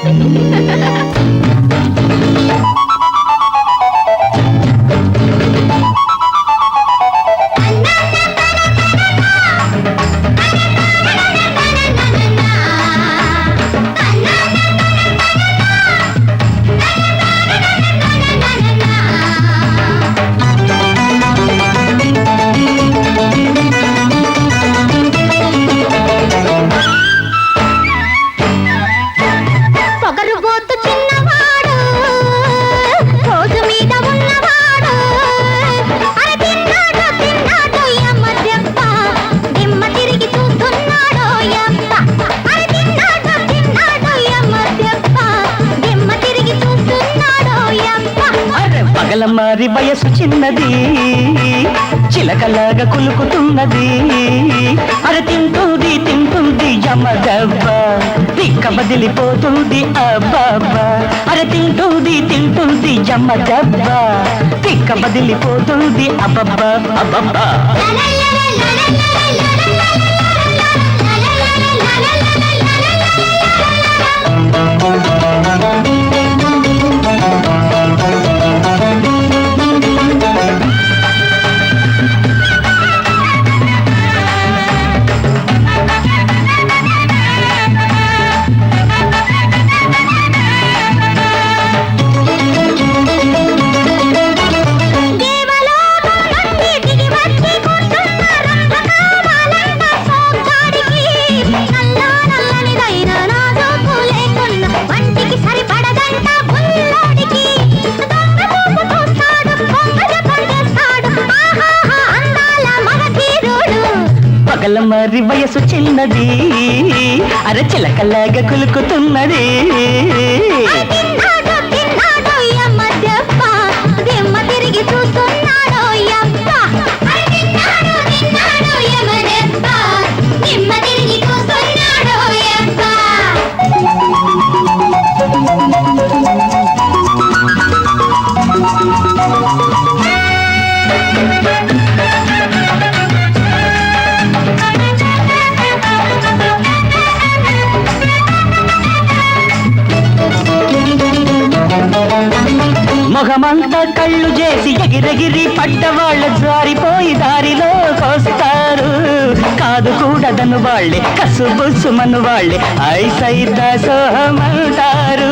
Ha ha ha ha! పగల మారి వయసు చిన్నది చిలకలాగా కులుకుతున్నది అర తింటుంది తింటుంది యమదవ్వ దిక్క బదిలిపోతుంది అబ్బాబ్బా అర తింటుంది తింటుంది యమదవ్వ దిక్క బదిలిపోతుంది అబ్బబ్బా అబ్బబ్బా అలమరి వయసు చిన్నది. అరే కులుకుతున్నది. మొహమంతా కళ్ళు చేసి ఎగిరెగిరి పడ్డవాళ్ళ జారిపోయి దారిలోకొస్తారు కాదు కూడదను వాళ్ళే కసుబుసుమను వాళ్ళే ఐసైత సోహమంటారు.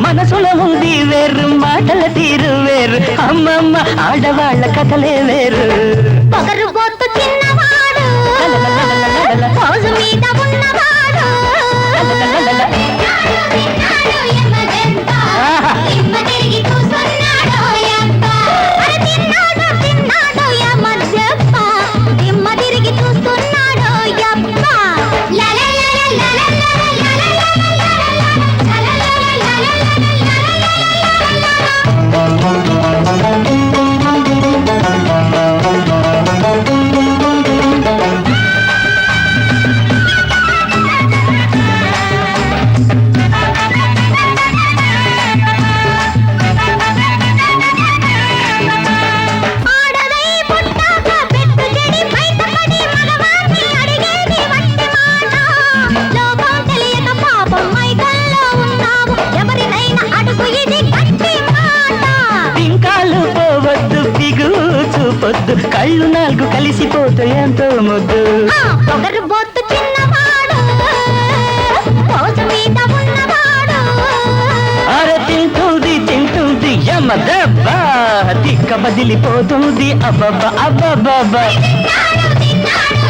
మనసులో ఉంది వేరు మాటల తీరు వేరు అమ్మమ్మ ఆడవాళ్ళ కథలే వేరు. పొగరుబోతు చిన్న చూపొద్దు కళ్ళు నాలుగు కలిసిపోతే ఎంతో ముద్దు. ఆ పొగరుబోతు చిన్నవాడు. అరే తింటుంది తింటుంది యమ దెబ్బ. తిక్క బదిలిపోతుంది అబ్బబ్బ తిన్నాడు,